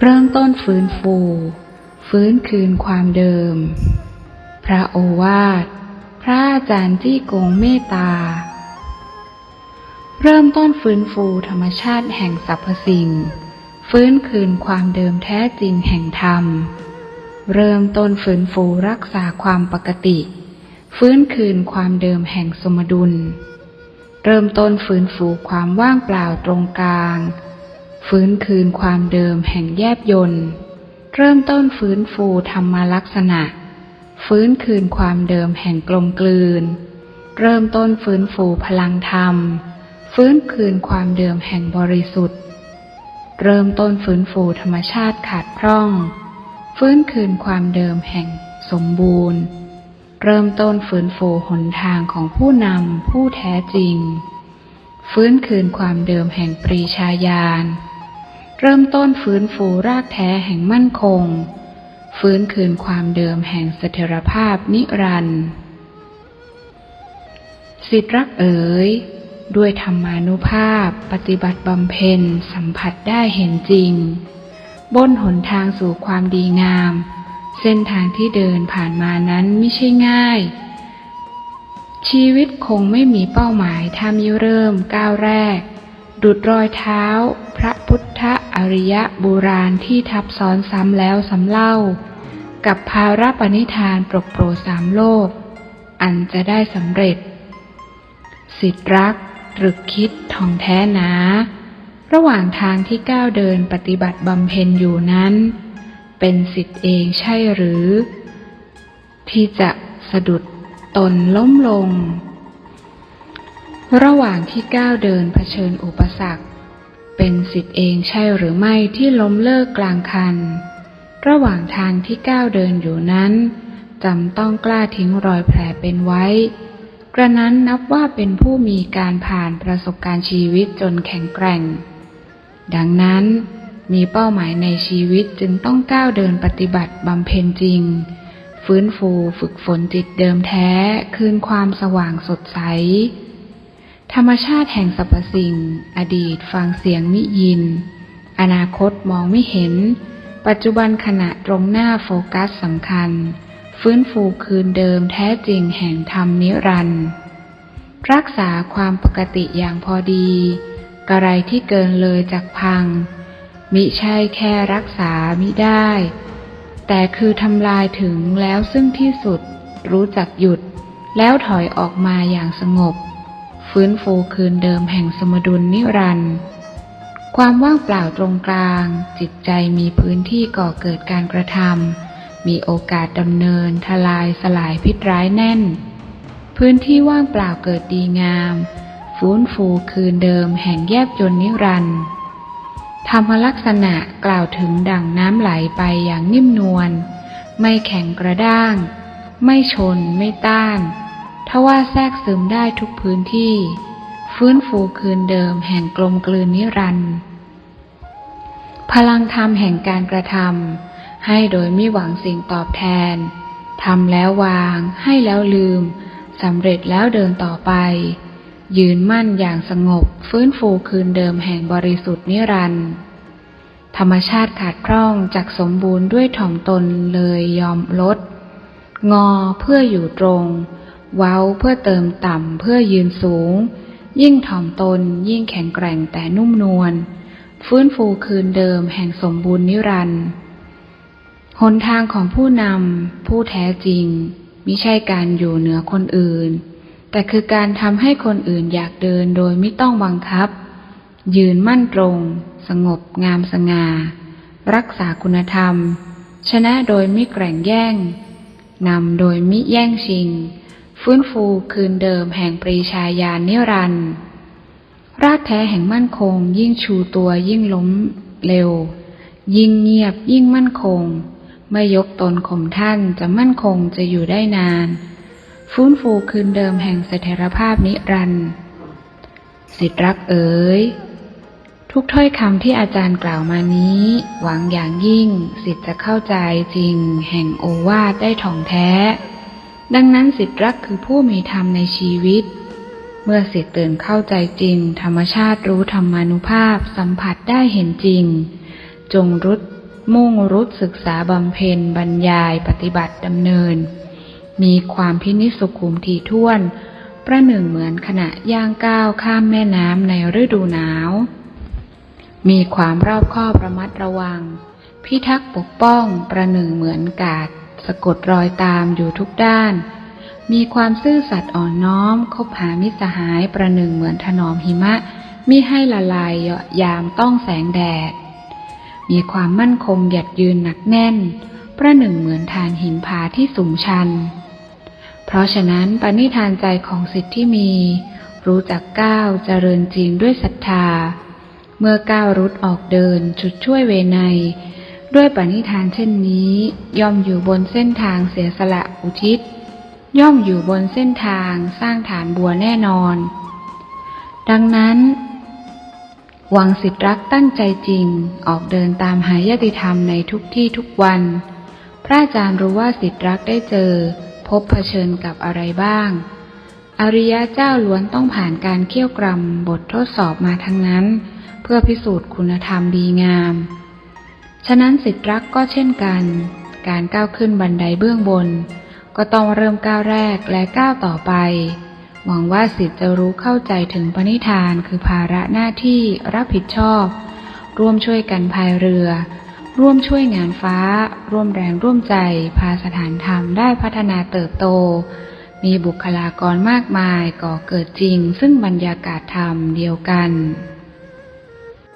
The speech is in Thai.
เริ่มต้นฟื้นฟู ฟื้นคืนความเดิม พระโอวาท พระอาจารย์จี้กงเมตตา เริ่มต้นฟื้นฟูธรรมชาติแห่งสรรพสิ่ง ฟื้นคืนความเดิมแท้จริงแห่งธรรม เริ่มต้นฟื้นฟูรักษาความปกติ ฟื้นคืนความเดิมแห่งสมดุล เริ่มต้นฟื้นฟูความว่างเปล่าตรงกลาง ฟื้นคืนความเดิมแห่งแยบยนต์เริ่มต้นฟื้นฟูธรรมลักษณะ ฟื้นคืนความเดิมแห่งกลมกลืน เริ่มต้นฟื้นฟูพลังธรรม ฟื้นคืนความเดิมแห่งบริสุทธิ์ เริ่มต้นฟื้นฟูธรรมชาติขาดพร่อง ฟื้นคืนความเดิมแห่งสมบูรณ์ เริ่มต้นฟื้นฟูหนทางของผู้นำผู้แท้จริง ฟื้นคืนความเดิมแห่งปรีชาญาณ เริ่มต้นฟื้นฟูรากแท้แห่งมั่นคง ฟื้นคืนความเดิมแห่งเสถียรภาพนิรันดร์สิทธิรักเอ๋ย ด้วยธรรมานุภาพ ปฏิบัติบำเพ็ญสัมผัสได้เห็นจริง บนหนทางสู่ความดีงาม เส้นทางที่เดินผ่านมานั้นไม่ใช่ง่าย ชีวิตคงไม่มีเป้าหมายถ้ามิเริ่มก้าวแรก ดุดรอยเท้า พระพุทธอริยะบุราณที่ทับซ้อนซ้ำแล้วซ้ำเล่า กับภาระปณิธานปรกโปรสามโลก อันจะได้สำเร็จ สิทธิรักตรึกคิดท่องแท้หนา ระหว่างทางที่ก้าวเดินปฏิบัติบำเพ็ญอยู่นั้น เป็นสิทธิเองใช่หรือ ที่จะสะดุดตนล้มลง ระหว่างที่ก้าวเดินเผชิญอุปสรรค เป็นสิทธิเองใช่หรือไม่ที่ล้มเลิกกลางคัน ระหว่างทางที่ก้าวเดินอยู่นั้นจำต้องกล้าทิ้งรอยแผลเป็นไว้ กระนั้นนับว่าเป็นผู้มีการผ่านประสบการณ์ชีวิตจนแข็งแกร่ง ดังนั้นมีเป้าหมายในชีวิตจึงต้องก้าวเดินปฏิบัติบำเพ็ญจริง ฟื้นฟูฝึกฝนจิตเดิมแท้ คืนความสว่างสดใส ธรรมชาติแห่งสรรพสิ่ง อดีตฟังเสียงมิยิน อนาคตมองไม่เห็น ปัจจุบันขณะตรงหน้าโฟกัสสำคัญ ฟื้นฟูคืนเดิมแท้จริงแห่งธรรมนิรันดร์รักษาความปกติอย่างพอดีกระไรที่เกินเลยจากพัง มิใช่แค่รักษามิได้ แต่คือทำลายถึงแล้วซึ่งที่สุดรู้จักหยุด แล้วถอยออกมาอย่างสงบ ฟื้นฟูคืนเดิมแห่งสมดุลนิรันดร์ความว่างเปล่าตรงกลาง จิตใจมีพื้นที่ก่อเกิดการกระทำมีโอกาสดำเนินทลายสลายพิษร้ายแน่น พื้นที่ว่างเปล่าเกิดดีงาม ฟื้นฟูคืนเดิมแห่งแยบยนนิรันดร์ธรรมลักษณะกล่าวถึงดั่งน้ำไหลไปอย่างนิ่มนวลไม่แข็งกระด้าง ไม่ชนไม่ต้าน ทว่าแทรกซึมได้ทุกพื้นที่ ฟื้นฟูคืนเดิมแห่งกลมกลืนนิรันดร์พลังธรรมแห่งการกระทำให้โดยไม่หวังสิ่งตอบแทนทำแล้ววางให้แล้วลืมสำเร็จแล้วเดินต่อไป ยืนมั่นอย่างสงบ ฟื้นฟูคืนเดิมแห่งบริสุทธิ์นิรันดร์ธรรมชาติขาดพร่องจากสมบูรณ์ด้วยถ่อมตนเลยยอมลด งอเพื่ออยู่ตรง เว้าเพื่อเติมต่ำเพื่อยืนสูง ยิ่งถ่อมตนยิ่งแข็งแกร่งแต่นุ่มนวลฟื้นฟูคืนเดิมแห่งสมบูรณ์นิรันดร์หนทางของผู้นำผู้แท้จริงมิใช่การอยู่เหนือคนอื่น แต่คือการทำให้คนอื่นอยากเดินโดยไม่ต้องบังคับ ยืนมั่นตรง สงบงามสง่า รักษาคุณธรรม ชนะโดยไม่แกร่งแย่งนำโดยมิแย่งชิง ฟื้นฟูคืนเดิมแห่งปรีชาญาณนิรันดร์รากแท้แห่งมั่นคง ยิ่งชูตัวยิ่งล้มเร็ว ยิ่งเงียบยิ่งมั่นคง ไม่ยกตนข่มท่านจะมั่นคงจะอยู่ได้นาน ฟื้นฟูคืนเดิมแห่งเสถียรภาพนิรันดร์สิทธิรักเอ๋ยทุกถ้อยคำที่อาจารย์กล่าวมานี้ หวังอย่างยิ่งสิทธิ์จะเข้าใจจริง แห่งโอวาทได้ถ่องแท้ ดังนั้นสิทธิรักคือผู้มีธรรมในชีวิต เมื่อสิทธิตื่นเข้าใจจริง ธรรมชาติรู้ธรรมานุภาพสัมผัสได้เห็นจริง จงรุดมุ่งรุดศึกษาบำเพ็ญบรรยายปฏิบัติดำเนิน มีความพินิจสุขุมถี่วน ประหนึ่งเหมือนขณะย่างก้าวข้ามแม่น้ำในฤดูหนาว มีความรอบคอบระมัดระวัง พิทักษ์ปกป้องประหนึ่งเหมือนกาด สะกดรอยตามอยู่ทุกด้าน มีความซื่อสัตย์อ่อนน้อม คบหามิสหายประหนึ่งเหมือนถนอมหิมะ มิให้ละลายเยาะยามต้องแสงแดด มีความมั่นคงหยัดยืนหนักแน่น ประหนึ่งเหมือนฐานหินผาที่สูงชัน เพราะฉะนั้นปณิธานใจของสิทธิ์ที่มี รู้จักก้าวเจริญจริงด้วยศรัทธา เมื่อก้าวรุดออกเดินชุดช่วยเวไน ด้วยปณิธานเช่นนี้ ย่อมอยู่บนเส้นทางเสียสละอุทิศ ย่อมอยู่บนเส้นทางสร้างฐานบัวแน่นอน ดังนั้น วังสิทธิรักตั้งใจจริงออกเดินตามหายติธรรมในทุกที่ทุกวัน พระอาจารย์รู้ว่าสิทธิรักได้เจอ พบเผชิญกับอะไรบ้าง อริยะเจ้าล้วนต้องผ่านการเคี่ยวกรำบททดสอบมาทั้งนั้น เพื่อพิสูจน์คุณธรรมดีงาม ฉะนั้นสิทธิรักก็เช่นกัน การก้าวขึ้นบันไดเบื้องบน ก็ต้องเริ่มก้าวแรกและก้าวต่อไป หวังว่าสิทธิจะรู้เข้าใจถึงปณิธานคือภาระหน้าที่รับผิดชอบ ร่วมช่วยกันพายเรือ ร่วมช่วยงานฟ้า ร่วมแรงร่วมใจ พาสถานธรรมได้พัฒนาเติบโต มีบุคลากรมากมายก่อเกิดจริง ซึ่งบรรยากาศธรรมเดียวกัน